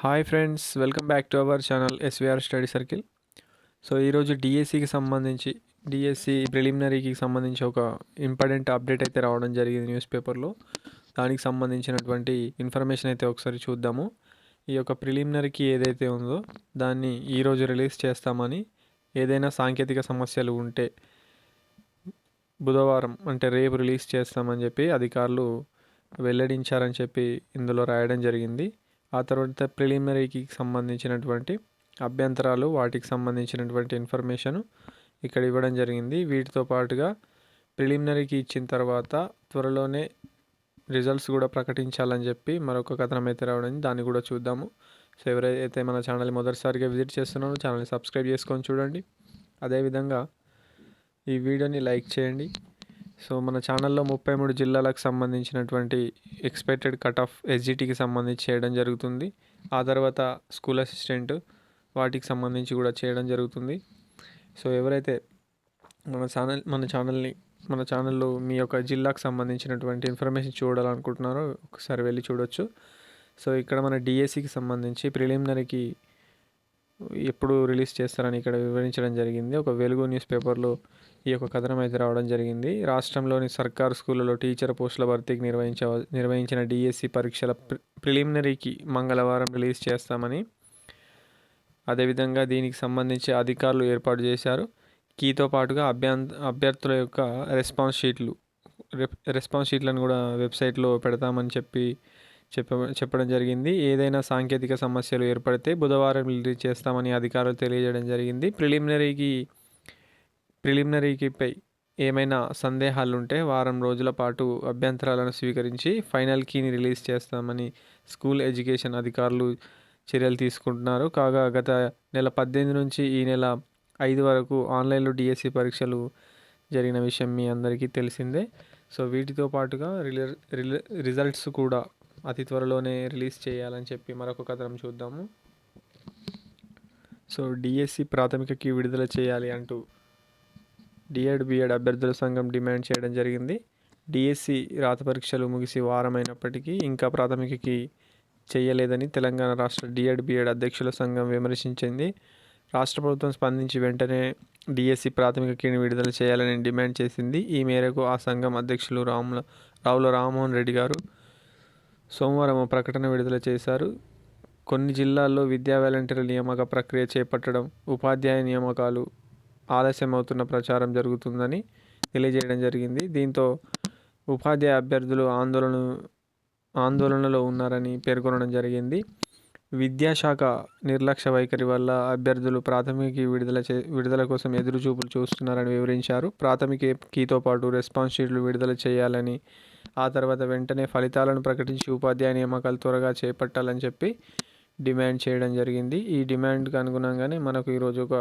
Hi friends welcome back to our channel SVR study circle so ఈరోజు డిఎస్సికి సంబంధించి DSC ప్రిలిమినరీకి సంబంధించి ఒక ఇంపార్టెంట్ అప్డేట్ అయితే రావడం జరిగింది న్యూస్ పేపర్లో దానికి సంబంధించినటువంటి ఇన్ఫర్మేషన్ అయితే ఒకసారి చూద్దాము. ఈ యొక్క ప్రిలిమినరీకి ఏదైతే ఉందో దాన్ని ఈరోజు రిలీజ్ చేస్తామని ఏదైనా సాంకేతిక సమస్యలు ఉంటే బుధవారం అంటే రేపు రిలీజ్ చేస్తామని చెప్పి అధికారులు వెల్లడించారని చెప్పి ఇందులో రాయడం జరిగింది. ఆ తర్వాత ప్రిలిమినరీకి సంబంధించినటువంటి అభ్యంతరాలు వాటికి సంబంధించినటువంటి ఇన్ఫర్మేషన్ ఇక్కడ ఇవ్వడం జరిగింది. వీటితో పాటుగా ప్రిలిమినరీకి ఇచ్చిన తర్వాత త్వరలోనే రిజల్ట్స్ కూడా ప్రకటించాలని చెప్పి మరొక కథనం అయితే రావడం దాన్ని కూడా చూద్దాము. సో ఎవరైతే మన ఛానల్ మొదటిసారిగా విజిట్ చేస్తున్నారో ఛానల్ని సబ్స్క్రైబ్ చేసుకొని చూడండి. అదేవిధంగా ఈ వీడియోని లైక్ చేయండి. సో మన ఛానల్లో ముప్పై మూడు జిల్లాలకు సంబంధించినటువంటి ఎక్స్పెక్టెడ్ కట్ ఆఫ్ ఎస్జిటికి సంబంధించి చేయడం జరుగుతుంది. ఆ తర్వాత స్కూల్ అసిస్టెంట్ వాటికి సంబంధించి కూడా చేయడం జరుగుతుంది. సో ఎవరైతే మన ఛానల్ మన ఛానల్ని మన ఛానల్లో మీ యొక్క జిల్లాకు సంబంధించినటువంటి ఇన్ఫర్మేషన్ చూడాలనుకుంటున్నారో ఒకసారి వెళ్ళి చూడొచ్చు. సో ఇక్కడ మన డిఎస్సికి సంబంధించి ప్రిలిమినరీకి ఎప్పుడు రిలీజ్ చేస్తారని ఇక్కడ వివరించడం జరిగింది. ఒక వెలుగు న్యూస్ పేపర్లో ఈ యొక్క కథనం అయితే రావడం జరిగింది. రాష్ట్రంలోని సర్కారు స్కూళ్ళలో టీచర్ పోస్టుల భర్తీకి నిర్వహించ నిర్వహించిన డిఎస్సి పరీక్షల ప్రిలిమినరీకి మంగళవారం రిలీజ్ చేస్తామని అదేవిధంగా దీనికి సంబంధించి అధికారులు ఏర్పాటు చేశారు. కీతో పాటుగా అభ్యం అభ్యర్థుల యొక్క రెస్పాన్స్ షీట్లు రెస్పాన్స్ షీట్లను కూడా వెబ్సైట్లో పెడతామని చెప్పి చెప్ప చెప్పడం జరిగింది. ఏదైనా సాంకేతిక సమస్యలు ఏర్పడితే బుధవారం రిలీజ్ చేస్తామని అధికారులు తెలియజేయడం జరిగింది. ప్రిలిమినరీకి ప్రిలిమినరీకిపై ఏమైనా సందేహాలు ఉంటే వారం రోజుల పాటు అభ్యంతరాలను స్వీకరించి ఫైనల్ కీని రిలీజ్ చేస్తామని స్కూల్ ఎడ్యుకేషన్ అధికారులు చర్యలు తీసుకుంటున్నారు. కాగా గత నెల పద్దెనిమిది నుంచి ఈ నెల ఐదు వరకు ఆన్లైన్లో డిఎస్సి పరీక్షలు జరిగిన విషయం మీ అందరికీ తెలిసిందే. సో వీటితో పాటుగా రిజల్ట్స్ కూడా అతి త్వరలోనే రిలీజ్ చేయాలని చెప్పి మరొక కథనం చూద్దాము. సో డిఎస్సి ప్రాథమికకి విడుదల చేయాలి అంటూ డిఎడ్ బిఎడ్ అభ్యర్థుల సంఘం డిమాండ్ చేయడం జరిగింది. డిఎస్సి రాత పరీక్షలు ముగిసి వారమైనప్పటికీ ఇంకా ప్రాథమికకి చేయలేదని తెలంగాణ రాష్ట్ర డిఎడ్ బిఎడ్ అధ్యక్షుల సంఘం విమర్శించింది. రాష్ట్ర ప్రభుత్వం స్పందించి వెంటనే డిఎస్సి ప్రాథమిక కీని విడుదల చేయాలని డిమాండ్ చేసింది. ఈ మేరకు ఆ సంఘం అధ్యక్షులు రాముల రావుల రామ్మోహన్ రెడ్డి గారు సోమవారం ప్రకటన విడుదల చేశారు. కొన్ని జిల్లాల్లో విద్యా వాలంటీర్ల నియామక ప్రక్రియ చేపట్టడం ఉపాధ్యాయ నియామకాలు ఆలస్యం అవుతున్న ప్రచారం జరుగుతుందని తెలియజేయడం జరిగింది. దీంతో ఉపాధ్యాయ అభ్యర్థులు ఆందోళన ఆందోళనలో ఉన్నారని పేర్కొనడం జరిగింది. విద్యాశాఖ నిర్లక్ష్య వైఖరి వల్ల అభ్యర్థులు ప్రాథమిక విడుదల చే విడుదల కోసం ఎదురుచూపులు చూస్తున్నారని వివరించారు. ప్రాథమిక కీతో పాటు రెస్పాన్స్ షీట్లు విడుదల చేయాలని ఆ తర్వాత వెంటనే ఫలితాలను ప్రకటించి ఉపాధ్యాయ నియామకాలు త్వరగా చేపట్టాలని చెప్పి డిమాండ్ చేయడం జరిగింది. ఈ డిమాండ్కి అనుగుణంగానే మనకు ఈరోజు ఒక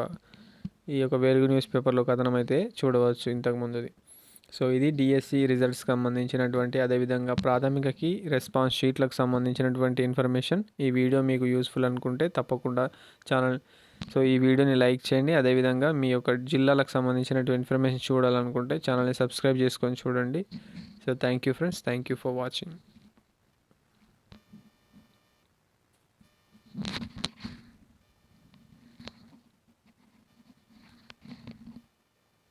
ఈ యొక్క వెలుగు న్యూస్ పేపర్లో కథనం అయితే చూడవచ్చు ఇంతకుముందుది సో ఇది డిఎస్సి రిజల్ట్స్కి సంబంధించినటువంటి అదేవిధంగా ప్రాథమికకి రెస్పాన్స్ షీట్లకు సంబంధించినటువంటి ఇన్ఫర్మేషన్. ఈ వీడియో మీకు యూస్ఫుల్ అనుకుంటే తప్పకుండా ఛానల్ సో ఈ వీడియోని లైక్ చేయండి. అదేవిధంగా మీ యొక్క జిల్లాలకు సంబంధించినటువంటి ఇన్ఫర్మేషన్ చూడాలనుకుంటే ఛానల్ని సబ్స్క్రైబ్ చేసుకొని చూడండి. So thank you friends. Thank you for watching.